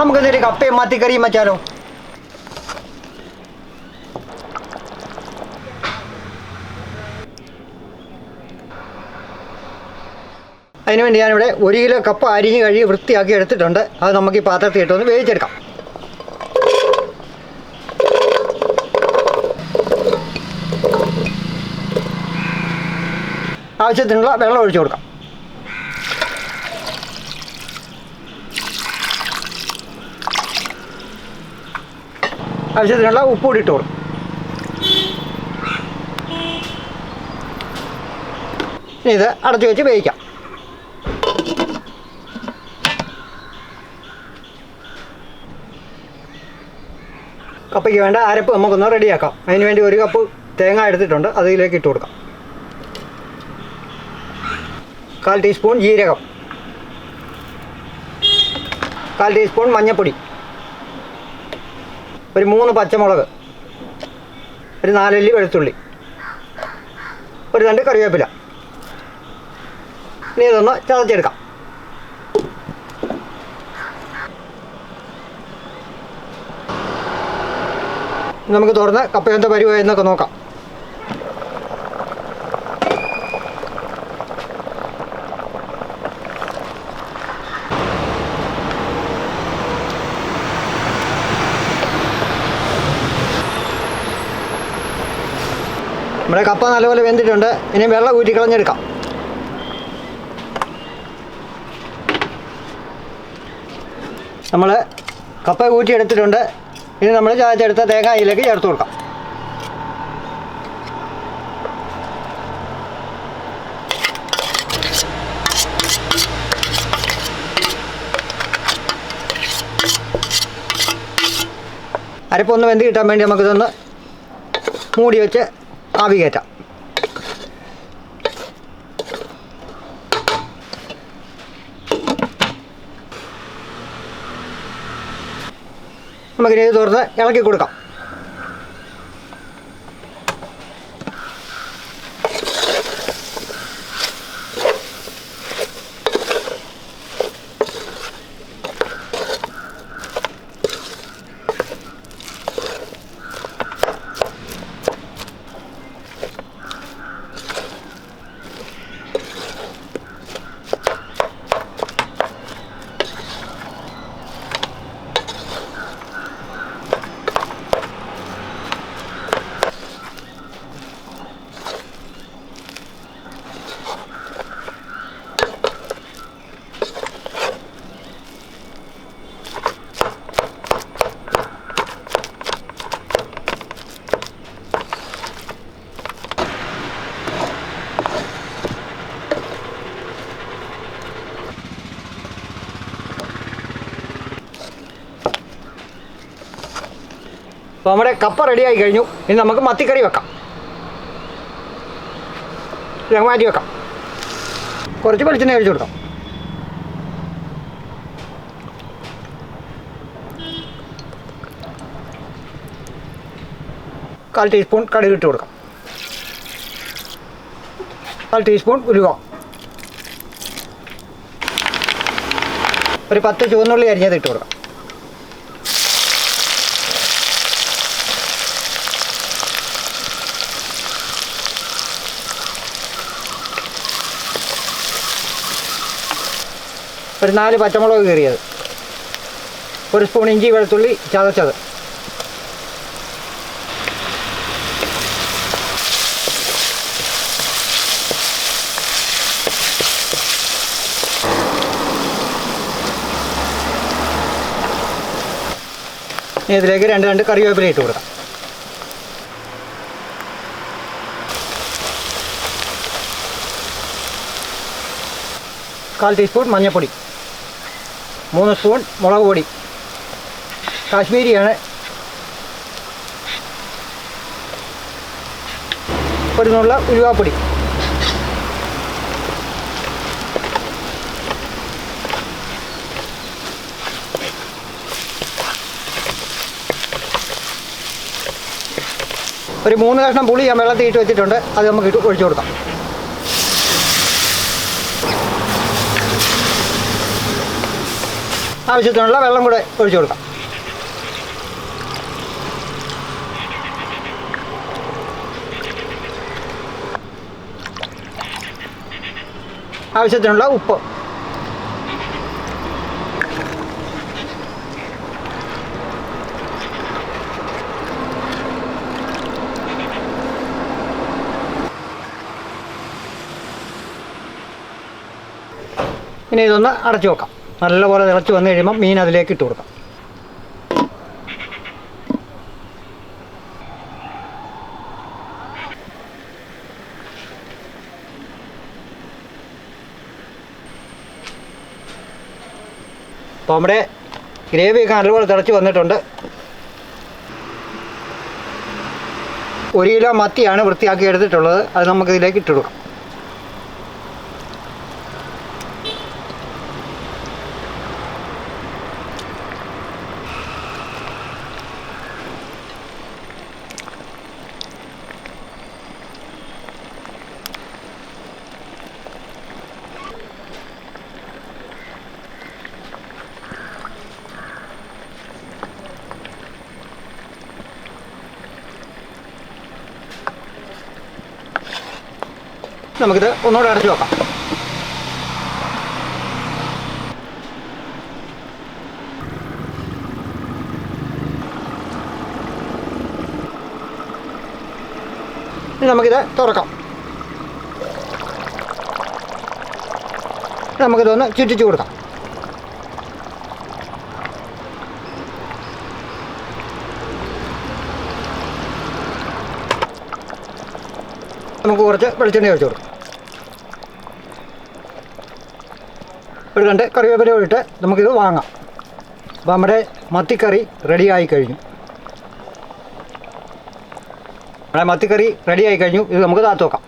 നമുക്ക് എന്തൊരു കപ്പയും മത്തിക്കറിയും വെച്ചാലോ അതിനുവേണ്ടി ഞാനിവിടെ ഒരു കിലോ കപ്പ അരിഞ്ഞ് കഴുകി വൃത്തിയാക്കി എടുത്തിട്ടുണ്ട്. അത് നമുക്ക് ഈ പാത്രത്തിൽ ഇട്ടൊന്ന് വേവിച്ചെടുക്കാം. ആവശ്യത്തിനുള്ള വെള്ളം ഒഴിച്ചു കൊടുക്കാം. ആവശ്യത്തിനുള്ള ഉപ്പ് കൂടി കൊടുക്കും. ഇനി ഇത് അടച്ചു വെച്ച് വേവിക്കാം. കപ്പയ്ക്ക് വേണ്ട അരപ്പ് നമുക്കൊന്ന് റെഡിയാക്കാം. അതിന് വേണ്ടി ഒരു കപ്പ് തേങ്ങ എടുത്തിട്ടുണ്ട്. അതിലേക്ക് ഇട്ട് കൊടുക്കാം. കാൽ ടീസ്പൂൺ ജീരകം. കാൽ ടീസ്പൂൺ മഞ്ഞൾപ്പൊടി ഒരു മൂന്ന് പച്ചമുളക് ഒരു നാലല്ലി വെളുത്തുള്ളി ഒരു രണ്ട് കറിവേപ്പില. ഇനി ഇതൊന്ന് ചതച്ചെടുക്കാം. നമുക്ക് തുറന്ന് കപ്പയന്ത പരിവായെന്നൊക്കെ നോക്കാം. നമ്മുടെ കപ്പ നല്ലപോലെ വെന്തിട്ടുണ്ട്. ഇനി വെള്ളം ഊറ്റി കളഞ്ഞെടുക്കാം. നമ്മൾ കപ്പ ഊറ്റിയെടുത്തിട്ടുണ്ട്. ഇനി നമ്മൾ ചായച്ചെടുത്ത തേങ്ങായിലേക്ക് ചേർത്ത് കൊടുക്കാം. അരപ്പൊന്ന് വെന്ത് കിട്ടാൻ വേണ്ടി നമുക്കിതൊന്ന് മൂടി വെച്ച് ആവി കയറ്റാം. നമുക്കിനി തുറന്ന് ഇളക്കി കൊടുക്കാം. അപ്പോൾ നമ്മുടെ കപ്പ ആയി കഴിഞ്ഞു. ഇനി നമുക്ക് മത്തിക്കറി വെക്കാം. ഞങ്ങൾ മാറ്റി വെക്കാം. കുറച്ച് വെളിച്ചെണ്ണ കഴിച്ചു കൊടുക്കാം. കാൽ ടീസ്പൂൺ കടുക് ഇട്ട് കൊടുക്കാം. കാൽ ടീസ്പൂൺ ഉലുവ. ഒരു പത്ത് ചുവന്നുള്ളി അരിഞ്ഞത് ഇട്ട് കൊടുക്കാം. ഒരു നാല് പച്ചമുളക് കീറിയത്. ഒരു സ്പൂൺ ഇഞ്ചി വെളുത്തുള്ളി ചതച്ചത്. ഇതിലേക്ക് രണ്ട് രണ്ട് കറിവേപ്പില ഇട്ട് കൊടുക്കാം. കാൽ ടീസ്പൂൺ മഞ്ഞൾപ്പൊടി. മൂന്ന് സ്പൂൺ മുളക് പൊടി. കാശ്മീരിയാണ്. ഒരു നുള്ള ഉരുവാപ്പൊടി ഒരു മൂന്ന് കഷ്ണം പുളി ഞാൻ വെള്ളത്തിൽ ഇട്ട് വെച്ചിട്ടുണ്ട്. അത് നമുക്ക് ഇട്ട് ഒഴിച്ചു കൊടുക്കാം. ആവശ്യത്തിനുള്ള വെള്ളം കൂടെ ഒഴിച്ചു കൊടുക്കാം. ആവശ്യത്തിനുള്ള ഉപ്പ്. ഇനി ഇതൊന്ന് അടച്ചു വെക്കാം. നല്ലപോലെ തിളച്ച് വന്നു കഴിയുമ്പോൾ മീൻ അതിലേക്ക് ഇട്ട് കൊടുക്കാം. അപ്പോൾ നമ്മുടെ ഗ്രേവിയൊക്കെ നല്ലപോലെ തിളച്ച് വന്നിട്ടുണ്ട്. ഒരു കിലോ മത്തിയാണ് വൃത്തിയാക്കി എടുത്തിട്ടുള്ളത്. അത് നമുക്ക് ഇതിലേക്ക് കൊടുക്കാം. നമുക്കിത് ഒന്നുകൂടെ അടച്ചു ഇനി നമുക്കിത് തുറക്കാം. നമുക്കിതൊന്ന് ചുറ്റിച്ചു കൊടുക്കാം. നമുക്ക് കുറച്ച് വെളിച്ചെണ്ണ ഒഴിച്ചു കൊടുക്കാം. ഒരു രണ്ട് കറിവേപ്പില ഇട്ട് നമുക്കിത് വാങ്ങാം. അപ്പോൾ നമ്മുടെ മത്തിക്കറി റെഡിയായി കഴിഞ്ഞു. നമ്മുടെ മത്തിക്കറി റെഡിയായി കഴിഞ്ഞു. ഇത് നമുക്ക് താത്തു വെക്കാം.